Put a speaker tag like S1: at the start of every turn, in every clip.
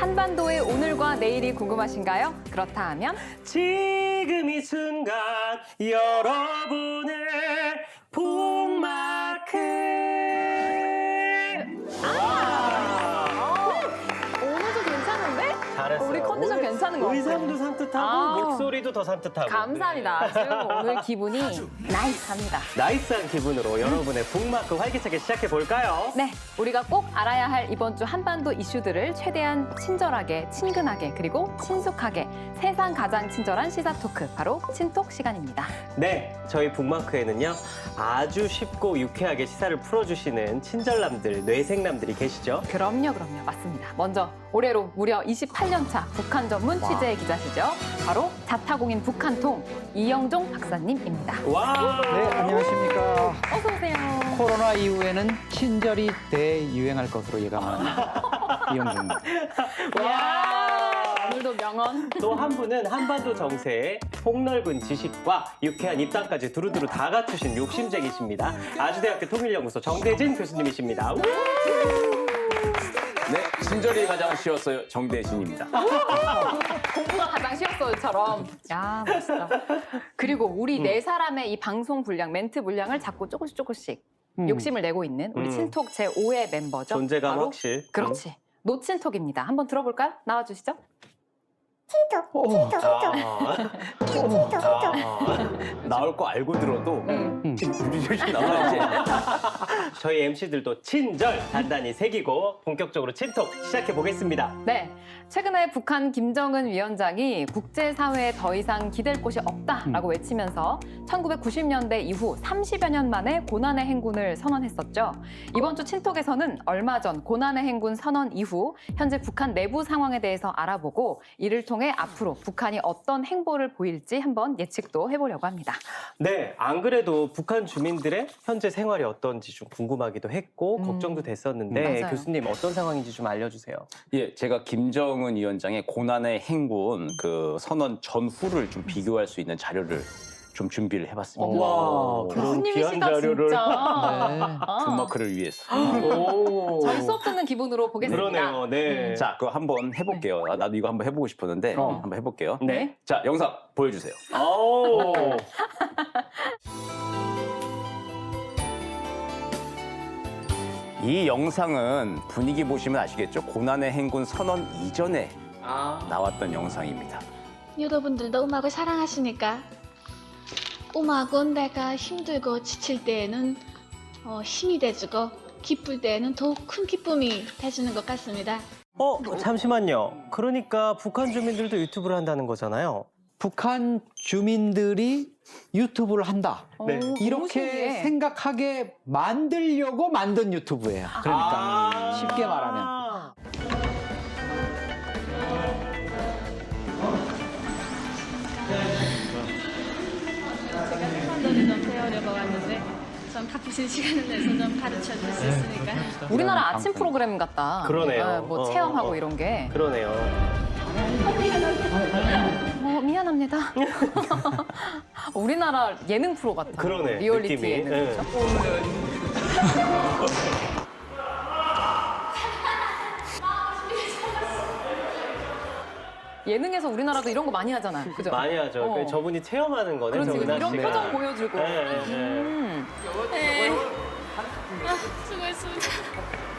S1: 한반도의 오늘과 내일이 궁금하신가요? 그렇다 하면
S2: 지금 이 순간 여러분의 산뜻하고
S1: 아.
S2: 목소리도 더 산뜻하고
S1: 감사합니다. 지금 오늘 기분이 나이스합니다.
S2: 네. 나이스한 기분으로 여러분의 북마크 활기차게 시작해 볼까요?
S1: 네, 우리가 꼭 알아야 할 이번 주 한반도 이슈들을 최대한 친절하게, 친근하게, 그리고 친숙하게 세상 가장 친절한 시사 토크, 바로 친톡 시간입니다.
S2: 네, 저희 북마크에는요 아주 쉽고 유쾌하게 시사를 풀어주시는 친절남들, 뇌생남들이 계시죠.
S1: 그럼요, 그럼요. 맞습니다. 먼저 올해로 무려 28년 차 북한 전문 취재 기자시죠. 바로 자타공인 북한통 이영종 박사님입니다.
S2: 와,
S3: 네, 안녕하십니까.
S1: 어서 오세요.
S3: 코로나 이후에는 친절이 대유행할 것으로 예감하는 이영준입니다.
S1: 와, 오늘도 명언.
S2: 또 한 분은 한반도 정세에 폭넓은 지식과 유쾌한 입담까지 두루두루 다 갖추신 욕심쟁이십니다. 아주대학교 통일연구소 정대진 교수님이십니다. 우!
S4: 네, 친절히 가장 쉬웠어요. 정대신입니다.
S1: 공부가 가장 쉬웠어요처럼. 야, 멋있다. 그리고 우리 네 사람의 이 방송 분량, 멘트 분량을 자꾸 조금씩 조금씩 욕심을 내고 있는 우리
S2: 음.
S1: 친톡 제 5의 멤버죠.
S2: 존재감
S1: 바로
S2: 확실.
S1: 그렇지. 노친톡입니다. 한번 들어볼까요? 나와주시죠.
S3: 오,
S2: 아, 아,
S4: 나올 거 알고 들어도
S1: 음.
S4: 유리조리 나와야지.
S2: 저희 MC들도 친절 단단히 새기고 본격적으로 친톡 시작해 보겠습니다.
S1: 네. 최근에 북한 김정은 위원장이 국제사회에 더 이상 기댈 곳이 없다라고 외치면서 1990년대 이후 30여 년 만에 고난의 행군을 선언했었죠. 이번 주 친톡에서는 얼마 전 고난의 행군 선언 이후 현재 북한 내부 상황에 대해서 알아보고 이를 통해 앞으로 북한이 어떤 행보를 보일지 한번 예측도 해보려고 합니다.
S2: 네, 안 그래도 북한 주민들의 현재 생활이 어떤지 좀 궁금하기도 했고
S1: 음.
S2: 걱정도 됐었는데
S1: 맞아요.
S2: 교수님 어떤 상황인지 좀 알려주세요.
S4: 예, 제가 김정은 위원장의 고난의 행군 그 선언 전후를 좀 비교할 수 있는 자료를 좀 준비를 해봤습니다.
S2: 와, 그런 귀한
S1: 교수님이시다
S2: 자료를.
S1: 진짜.
S3: 네.
S1: 아,
S4: 북마크를 위해서.
S2: 오.
S1: 저희 수업 듣는 기분으로 보겠습니다.
S2: 그러네요. 네.
S4: 자, 그거 한번 해볼게요. 아, 나도 이거 한번 해보고 싶었는데
S2: 어.
S4: 한번 해볼게요.
S2: 네.
S4: 자, 영상 보여주세요.
S2: 오.
S4: 이 영상은 분위기 보시면 아시겠죠? 고난의 행군 선언 이전에
S2: 아.
S4: 나왔던 영상입니다.
S5: 여러분들도 음악을 사랑하시니까 음악은 내가 힘들고 지칠 때에는 어, 힘이 돼주고 기쁠 때에는 더욱 큰 기쁨이 돼주는 것 같습니다.
S2: 어, 잠시만요. 그러니까 북한 주민들도 유튜브를 한다는 거잖아요.
S3: 북한 주민들이 유튜브를 한다.
S2: 네.
S1: 오, 너무
S3: 이렇게
S1: 신기해.
S3: 생각하게 만들려고 만든 유튜브예요. 그러니까
S2: 아.
S3: 쉽게 말하면.
S5: 좀 바쁘신 시간을 내서 좀 가르쳐 줄 수 있으니까
S1: 우리나라 아침 프로그램 같다.
S2: 그러네요.
S1: 네, 뭐
S2: 어,
S1: 체험하고
S2: 어.
S1: 이런 게.
S2: 그러네요.
S1: 어, 미안합니다. 우리나라 예능 프로 같아.
S2: 그러네,
S1: 리얼리티
S2: 느낌이.
S1: 예능.
S2: 네.
S1: 그렇죠? 예능에서 우리나라도 이런 거 많이 하잖아요. 그죠?
S2: 많이 하죠.
S1: 어.
S2: 그 저분이 체험하는 거네.
S1: 그렇지.
S2: 저 은하
S1: 이런
S2: 씨가.
S1: 표정 보여주고.
S2: 네, 네, 네.
S1: 음.
S5: 수고했습니다.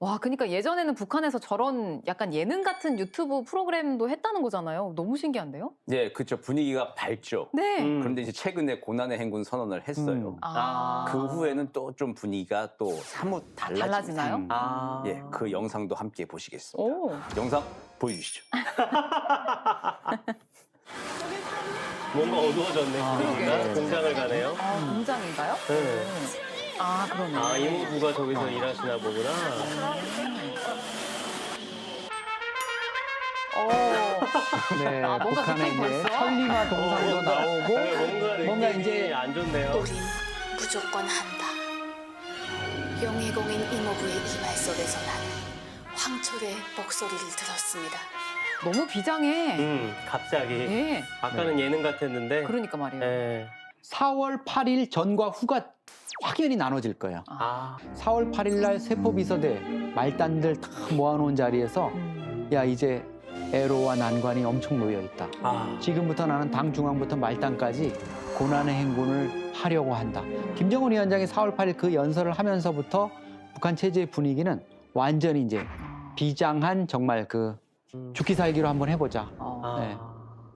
S1: 와, 그러니까 예전에는 북한에서 저런 약간 예능 같은 유튜브 프로그램도 했다는 거잖아요. 너무 신기한데요?
S4: 예, 그쵸. 분위기가 밝죠.
S1: 네.
S2: 음.
S4: 그런데 이제 최근에 고난의 행군 선언을 했어요.
S3: 음.
S1: 아.
S4: 그 후에는 또 좀 분위기가 또 사뭇 달라집니다.
S1: 달라지나요?
S3: 음.
S2: 아.
S4: 예, 그 영상도 함께 보시겠습니다.
S1: 오.
S4: 영상 보여주시죠.
S2: 뭔가 어두워졌네.
S3: 아,
S2: 분위기가. 공장을 가네요.
S1: 아, 공장인가요?
S2: 네.
S1: 아, 그러네.
S2: 아, 이모부가 저기서 일하시나 보구나.
S1: 오.
S3: 네,
S1: 아, 뭔가
S3: 북한의
S1: 느낌
S3: 이제
S1: 벌써?
S3: 천리마 동상도 나오고
S2: 네, 뭔가
S3: 뭔가 이제
S2: 안 좋네요.
S6: 우린 무조건 한다. 영예공인 이모부의 이 말 속에서 나는 황철의 목소리를 들었습니다.
S1: 너무 비장해.
S2: 음, 갑자기.
S1: 예.
S2: 아까는 예능 같았는데.
S1: 그러니까 말이에요.
S2: 예.
S3: 4월 8일 전과 후가 확연히 나눠질 거예요.
S2: 아.
S3: 4월 8일 날 세포 비서대 말단들 다 모아놓은 자리에서
S1: 음.
S3: 야 이제 애로와 난관이 엄청 놓여 있다.
S2: 아.
S3: 지금부터 나는 당 중앙부터 말단까지 고난의 행군을 하려고 한다. 김정은 위원장이 4월 8일 그 연설을 하면서부터 북한 체제의 분위기는 완전히 이제 비장한 정말 그
S2: 음.
S3: 죽기 살기로 한번 해보자
S1: 어.
S2: 아.
S3: 네.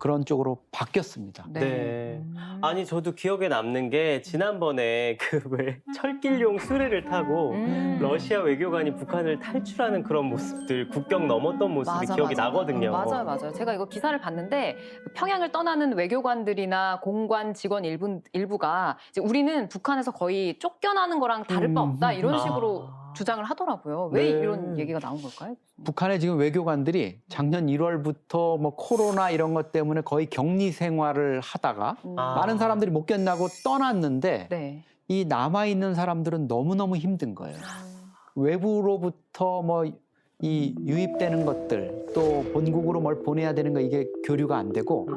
S3: 그런 쪽으로 바뀌었습니다.
S2: 네.
S1: 음.
S2: 아니 저도 기억에 남는 게 지난번에 그 왜 철길용 수레를 타고
S1: 음.
S2: 러시아 외교관이 북한을 탈출하는 그런 모습들 국경 넘었던 모습이
S1: 맞아,
S2: 기억이
S1: 맞아.
S2: 나거든요.
S1: 맞아요, 맞아요. 제가 이거 기사를 봤는데 그 평양을 떠나는 외교관들이나 공관 직원 일부, 일부가 이제 우리는 북한에서 거의 쫓겨나는 거랑 다를 바
S3: 음,
S1: 없다 이런
S2: 아.
S1: 식으로 주장을 하더라고요. 왜
S2: 네.
S1: 이런 얘기가 나온 걸까요?
S3: 북한의 지금 외교관들이 작년 1월부터 뭐 코로나 이런 것 때문에 거의 격리 생활을 하다가
S1: 음.
S2: 아.
S3: 많은 사람들이 못 견나고 떠났는데
S1: 네.
S3: 이 남아 있는 사람들은 너무 너무 힘든 거예요. 외부로부터 뭐 이 유입되는 것들 또 본국으로 뭘 보내야 되는 거 이게 교류가 안 되고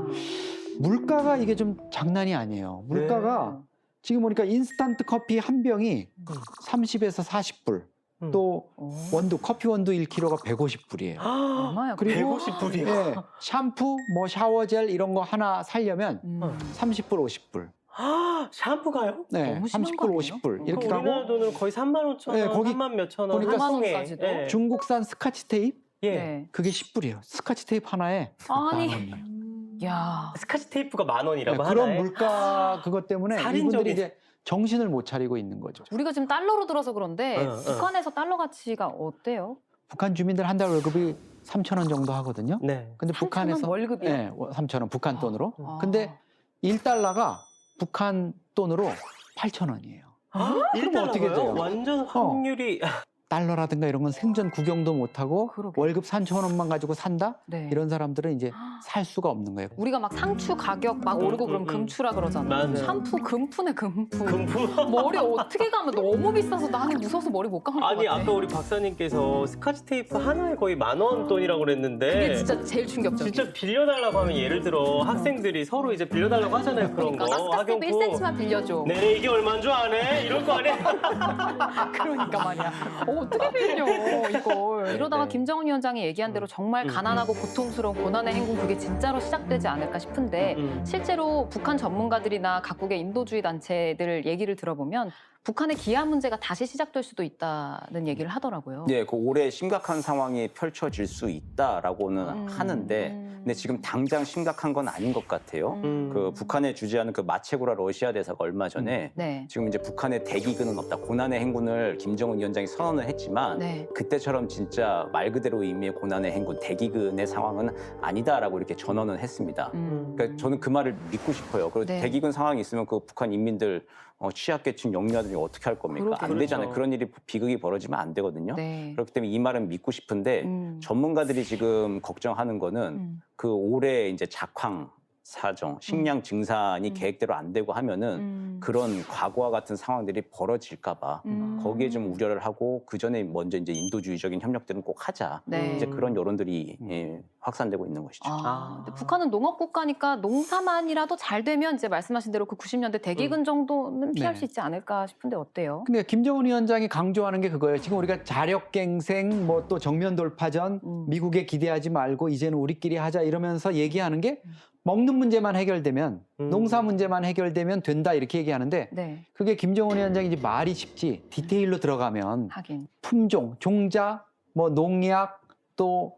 S3: 물가가 이게 좀 장난이 아니에요. 물가가 지금 보니까 인스턴트 커피 한 병이 30에서 40불.
S2: 음.
S3: 또
S1: 오.
S3: 원두 커피 원두 1kg가 150불이에요.
S2: 아,
S1: 얼마야?
S3: 그리고
S2: 150불이요.
S3: 예, 샴푸, 뭐 샤워젤 이런 거 하나 살려면
S1: 음.
S3: 30불, 50불.
S2: 아, 샴푸가요?
S3: 네,
S1: 너무 심한
S3: 30불,
S1: 거 아니에요?
S3: 50불 이렇게
S2: 우리나라
S3: 가고
S2: 돈으로 거의 3만 5천 원,
S3: 네, 거기
S2: 3만 몇천 원.
S3: 보니까
S2: 한 통에.
S1: 3만 원까지도?
S2: 예.
S3: 중국산 스카치 테이프
S2: 예.
S1: 네.
S3: 그게 10불이에요. 스카치 테이프 하나에
S1: 아니.
S3: 만 원이에요.
S1: 야.
S2: 스카치 테이프가 만 원이라고
S3: 네,
S2: 하나요?
S3: 그런 물가 그것 때문에
S2: 살인적인-
S3: 이분들이 이제 정신을 못 차리고 있는 거죠.
S1: 우리가 지금 달러로 들어서 그런데
S2: 어, 어.
S1: 북한에서 달러 가치가 어때요?
S3: 북한 주민들 한 달 월급이 3천 원 정도 하거든요.
S2: 네.
S3: 근데
S1: 3,000원
S3: 북한에서
S1: 월급이요?
S3: 네, 3천 원 북한 돈으로.
S1: 아.
S3: 근데 1달러가 북한 돈으로 8천 원이에요.
S2: 아,
S3: 그럼 어떻게 돼요? 어.
S2: 완전 확률이
S3: 달러라든가 이런 건 생전 구경도 못 하고
S1: 그러게.
S3: 월급 3천 원만 가지고 산다?
S1: 네.
S3: 이런 사람들은 이제 살 수가 없는 거예요.
S1: 우리가 막 상추 가격 막 오르고
S2: 음,
S1: 그럼
S2: 음,
S1: 금추라 그러잖아요.
S2: 맞아요.
S1: 샴푸 금푸네 금푸.
S2: 금부.
S1: 머리 어떻게 가면 너무 비싸서 나는 무서워서 머리 못 감을 것
S2: 아니
S1: 같아.
S2: 아까 우리 박사님께서 스카치 테이프 하나에 거의 만 원 돈이라고 그랬는데
S1: 그게 진짜 제일 충격적이야.
S2: 진짜 빌려달라고 하면 예를 들어 학생들이 서로 이제 빌려달라고 하잖아요 그런
S1: 그러니까
S2: 거
S1: 가스가스 1cm만 빌려줘.
S2: 네 이게 얼마인 줄 아네 이럴 거 아니야
S1: 그러니까 말이야. 어, 어떻게 빌려 이걸. 이러다가
S2: 네.
S1: 김정은 위원장이 얘기한 대로 정말
S2: 음,
S1: 가난하고 고통스러운 고난의 행군 그게 진짜로 시작되지 않을까 싶은데
S2: 음.
S1: 실제로 북한 전문가들이나 각국의 인도주의 단체들 얘기를 들어보면 북한의 기아 문제가 다시 시작될 수도 있다는 얘기를 하더라고요.
S4: 네, 그 올해 심각한 상황이 펼쳐질 수 있다라고는
S1: 음.
S4: 하는데, 근데 지금 당장 심각한 건 아닌 것 같아요.
S2: 음.
S4: 그 북한에 주재하는 그 마체고라 러시아 대사가 얼마 전에
S1: 네.
S4: 지금 이제 북한의 대기근은 없다, 고난의 행군을 김정은 위원장이 선언을 했지만
S1: 네.
S4: 그때처럼 진짜 말 그대로 의미의 고난의 행군, 대기근의 상황은 아니다라고 이렇게 전언을 했습니다.
S1: 음.
S4: 그러니까 저는 그 말을 믿고 싶어요. 그리고
S1: 네.
S4: 대기근 상황이 있으면 그 북한 인민들 어, 취약계층 영유아들이 어떻게 할 겁니까?
S1: 그렇죠.
S4: 안 되잖아요.
S2: 그렇죠.
S4: 그런 일이 비극이 벌어지면 안 되거든요.
S1: 네.
S4: 그렇기 때문에 이 말은 믿고 싶은데
S1: 음.
S4: 전문가들이 지금 걱정하는 거는
S1: 음.
S4: 그 올해 이제 작황 사정, 식량 증산이
S1: 음.
S4: 계획대로 안 되고 하면은
S1: 음.
S4: 그런 과거와 같은 상황들이 벌어질까봐
S1: 음.
S4: 거기에 좀 우려를 하고 그 전에 먼저 이제 인도주의적인 협력들은 꼭 하자.
S1: 네.
S4: 이제 그런 여론들이 예, 확산되고 있는 것이죠.
S1: 아,
S2: 아.
S1: 근데 북한은 농업 국가니까 농사만이라도 잘 되면 이제 말씀하신 대로 그 90년대 대기근 정도는 피할
S3: 네.
S1: 수 있지 않을까 싶은데 어때요?
S3: 근데 김정은 위원장이 강조하는 게 그거예요. 지금 우리가 자력갱생, 뭐 또 정면 돌파전,
S1: 음.
S3: 미국에 기대하지 말고 이제는 우리끼리 하자 이러면서 얘기하는 게 먹는 문제만 해결되면
S2: 음.
S3: 농사 문제만 해결되면 된다 이렇게 얘기하는데
S1: 네,
S3: 그게 김정은 위원장이 이제 말이 쉽지 디테일로 들어가면
S1: 하긴.
S3: 품종, 종자, 뭐 농약 또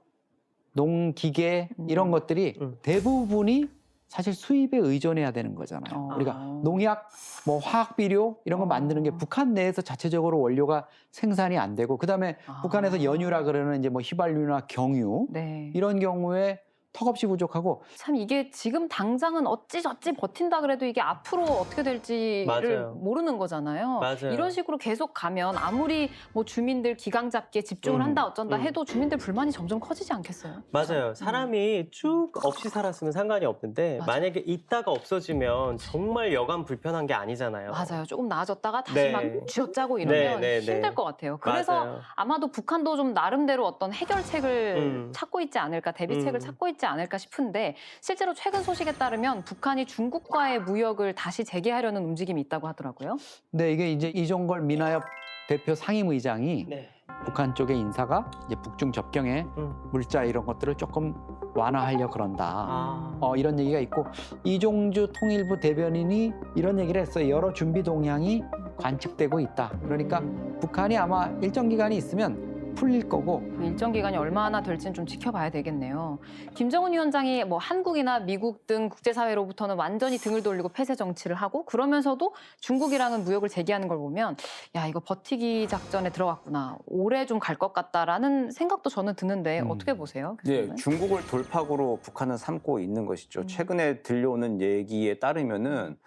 S3: 농기계
S1: 음.
S3: 이런 것들이
S2: 음.
S3: 대부분이 사실 수입에 의존해야 되는 거잖아요.
S1: 어.
S3: 우리가 농약, 뭐 화학 비료 이런 거
S1: 어.
S3: 만드는 게 북한 내에서 자체적으로 원료가 생산이 안 되고 그다음에
S1: 아.
S3: 북한에서 연유라 그러는 이제 뭐 휘발유나 경유
S1: 네.
S3: 이런 경우에 턱없이 부족하고
S1: 참 이게 지금 당장은 어찌저찌 버틴다 그래도 이게 앞으로 어떻게 될지를
S2: 맞아요.
S1: 모르는 거잖아요.
S2: 맞아요.
S1: 이런 식으로 계속 가면 아무리 뭐 주민들 기강 잡기에 집중을
S2: 음,
S1: 한다 어쩐다
S2: 음.
S1: 해도 주민들 불만이 점점 커지지 않겠어요?
S2: 맞아요. 사람이 쭉 없이 살았으면 상관이 없는데
S1: 맞아.
S2: 만약에 있다가 없어지면 정말 여간 불편한 게 아니잖아요.
S1: 맞아요. 조금 나아졌다가 다시
S2: 네.
S1: 막 쥐어짜고 이러면
S2: 네, 네, 네.
S1: 힘들 것 같아요. 그래서
S2: 맞아요.
S1: 아마도 북한도 좀 나름대로 어떤 해결책을
S2: 음.
S1: 찾고 있지 않을까, 대비책을
S2: 음.
S1: 찾고 있지 않을까 싶은데 실제로 최근 소식에 따르면 북한이 중국과의 무역을 다시 재개하려는 움직임이 있다고 하더라고요.
S3: 근데 이게 이제 이종걸 민화협 대표 상임의장이
S2: 네.
S3: 북한 쪽의 인사가 이제 북중 접경에
S2: 음.
S3: 물자 이런 것들을 조금 완화하려 그런다.
S2: 아.
S3: 어, 이런 얘기가 있고 이종주 통일부 대변인이 이런 얘기를 했어요. 여러 준비 동향이 관측되고 있다. 그러니까 북한이 아마 일정 기간이 있으면 풀릴 거고
S1: 일정 기간이 얼마나 될지는 좀 지켜봐야 되겠네요. 김정은 위원장이 뭐 한국이나 미국 등 국제사회로부터는 완전히 등을 돌리고 폐쇄 정치를 하고 그러면서도 중국이랑은 무역을 재개하는 걸 보면 야 이거 버티기 작전에 들어갔구나 오래 좀 갈 것 같다라는 생각도 저는 드는데
S3: 음.
S1: 어떻게 보세요?
S4: 네,
S1: 교수님은?
S4: 중국을 돌파구로 북한은 삼고 있는 것이죠.
S1: 음.
S4: 최근에 들려오는 얘기에 따르면은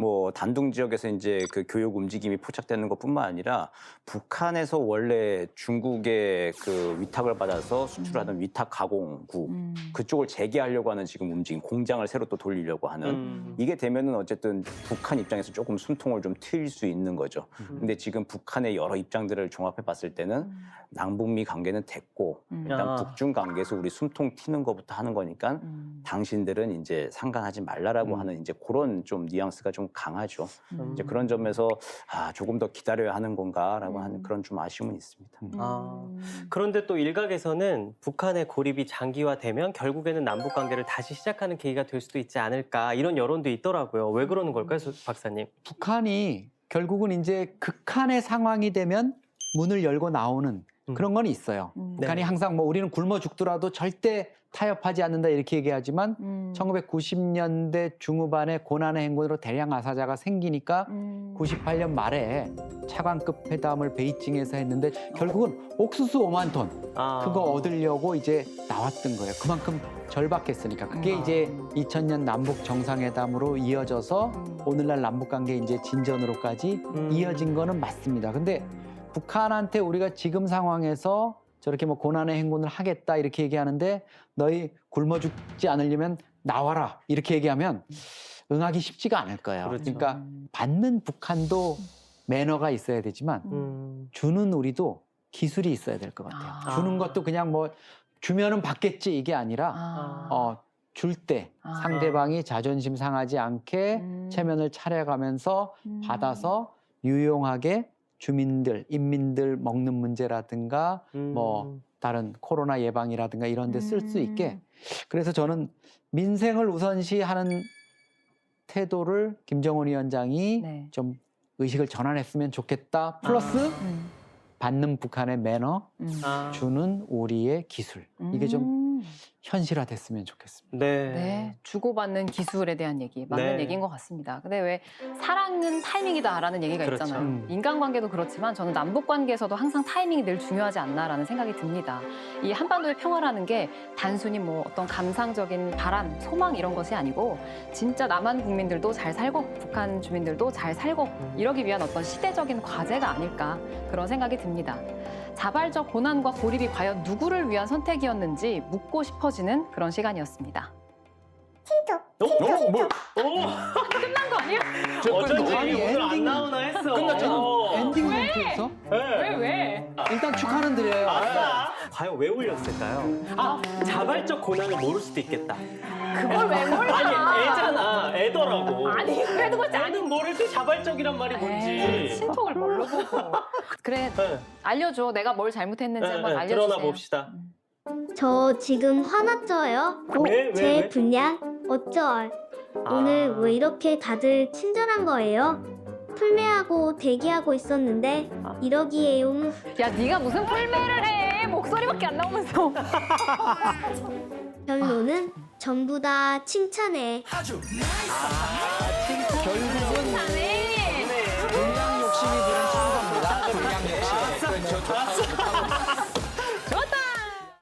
S4: 뭐 단둥 지역에서 이제 그 교육 움직임이 포착되는 것뿐만 아니라 북한에서 원래 중국의 그 위탁을 받아서 수출하는 위탁 가공국
S1: 음.
S4: 그쪽을 재개하려고 하는 지금 움직임, 공장을 새로 또 돌리려고 하는
S2: 음.
S4: 이게 되면은 어쨌든 북한 입장에서 조금 숨통을 좀 트일 수 있는 거죠.
S2: 음.
S4: 근데 지금 북한의 여러 입장들을 종합해 봤을 때는
S1: 음.
S4: 남북미 관계는 됐고
S1: 음.
S4: 일단
S2: 아.
S4: 북중 관계에서 우리 숨통 튀는 것부터 하는 거니까
S1: 음.
S4: 당신들은 이제 상관하지 말라라고
S3: 음.
S4: 하는 이제 그런 좀 뉘앙스가 좀 강하죠.
S1: 음.
S4: 이제 그런 점에서 아 조금 더 기다려야 하는 건가라고
S1: 음.
S4: 하는 그런 좀 아쉬움은 있습니다.
S2: 아.
S1: 음.
S2: 그런데 또 일각에서는 북한의 고립이 장기화되면 결국에는 남북 관계를 다시 시작하는 계기가 될 수도 있지 않을까 이런 여론도 있더라고요. 왜 그러는 걸까요, 소- 박사님?
S3: 북한이 결국은 이제 극한의 상황이 되면 문을 열고 나오는
S2: 음.
S3: 그런 건 있어요.
S1: 음.
S3: 북한이
S2: 네.
S3: 항상 뭐 우리는 굶어 죽더라도 절대 타협하지 않는다 이렇게 얘기하지만
S1: 음.
S3: 1990년대 중후반에 고난의 행군으로 대량 아사자가 생기니까
S1: 음.
S3: 98년 말에 차관급 회담을 베이징에서 했는데 결국은 옥수수 5만 톤
S2: 아.
S3: 그거 얻으려고 이제 나왔던 거예요. 그만큼 절박했으니까 그게
S1: 음.
S3: 이제 2000년 남북 정상회담으로 이어져서
S1: 음.
S3: 오늘날 남북 관계 이제 진전으로까지
S2: 음.
S3: 이어진 거는 맞습니다. 근데 북한한테 우리가 지금 상황에서 저렇게 뭐 고난의 행군을 하겠다 이렇게 얘기하는데 너희 굶어 죽지 않으려면 나와라 이렇게 얘기하면 응하기 쉽지가 않을 거예요.
S2: 그렇죠.
S3: 러니까 받는 북한도 매너가 있어야 되지만
S2: 음.
S3: 주는 우리도 기술이 있어야 될 것 같아요.
S1: 아.
S3: 주는 것도 그냥 뭐 주면은 받겠지 이게 아니라
S1: 아.
S3: 어, 줄때
S1: 아.
S3: 상대방이 자존심 상하지 않게
S1: 음.
S3: 체면을 차려가면서
S1: 음.
S3: 받아서 유용하게 주민들, 인민들 먹는 문제라든가
S2: 음.
S3: 뭐 다른 코로나 예방이라든가 이런 데 쓸 수 있게
S1: 음.
S3: 그래서 저는 민생을 우선시하는 태도를 김정은 위원장이
S1: 네.
S3: 좀 의식을 전환했으면 좋겠다. 플러스
S1: 음.
S3: 받는 북한의 매너,
S1: 음.
S2: 아.
S3: 주는 우리의 기술. 이게 좀
S1: 음.
S3: 현실화됐으면 좋겠습니다.
S2: 네.
S1: 네, 주고받는 기술에 대한 얘기 맞는
S2: 네.
S1: 얘기인 것 같습니다. 근데 왜 사랑은 타이밍이다라는 얘기가
S2: 그렇죠.
S1: 있잖아요.
S3: 음.
S1: 인간관계도 그렇지만 저는 남북 관계에서도 항상 타이밍이 늘 중요하지 않나라는 생각이 듭니다. 이 한반도의 평화라는 게 단순히 뭐 어떤 감상적인 바람, 소망 이런 것이 아니고 진짜 남한 국민들도 잘 살고 북한 주민들도 잘 살고 이러기 위한 어떤 시대적인 과제가 아닐까 그런 생각이 듭니다. 자발적 고난과 고립이 과연 누구를 위한 선택이었는지 묻고 싶어 지는 그런 시간이었습니다.
S2: 어?
S4: 어? 뭘?
S2: 어?
S1: 끝난 거 아니야?
S2: 어쩐지
S3: 아니,
S2: 오늘 안
S3: 엔딩-
S2: 나오나 했어.
S3: 끝났잖아.
S2: 어.
S3: 엔딩 멘트에서
S2: 네.
S1: 왜?
S3: 일단 축하는 드려요.
S2: 아싸. 과연 왜 올렸을까요? 아, 자발적 고난을 모를 수도 있겠다.
S1: 그걸 왜 몰라?
S2: 아니, 애잖아. 애더라고.
S1: 아니, 그래도 그렇지 않
S2: 애는 모를 때 자발적이란 말이
S1: 에이,
S2: 뭔지.
S1: 신통을 뭘로 보고. 그래,
S2: 네.
S1: 알려줘. 내가 뭘 잘못했는지
S2: 네,
S1: 한번
S2: 네,
S1: 알려주세요.
S2: 드러나 봅시다.
S7: 저 지금 화났죠요? 어,
S2: 왜, 왜,
S7: 제
S2: 왜?
S7: 분량 어쩔? 오늘
S2: 아.
S7: 왜 이렇게 다들 친절한 거예요? 풀매하고 대기하고 있었는데
S2: 아.
S7: 이러기에요.
S1: 야, 네가 무슨 풀매를 해? 목소리밖에 안 나오면서.
S7: 결론은 전부 다 칭찬해.
S3: 결국은 분량 욕심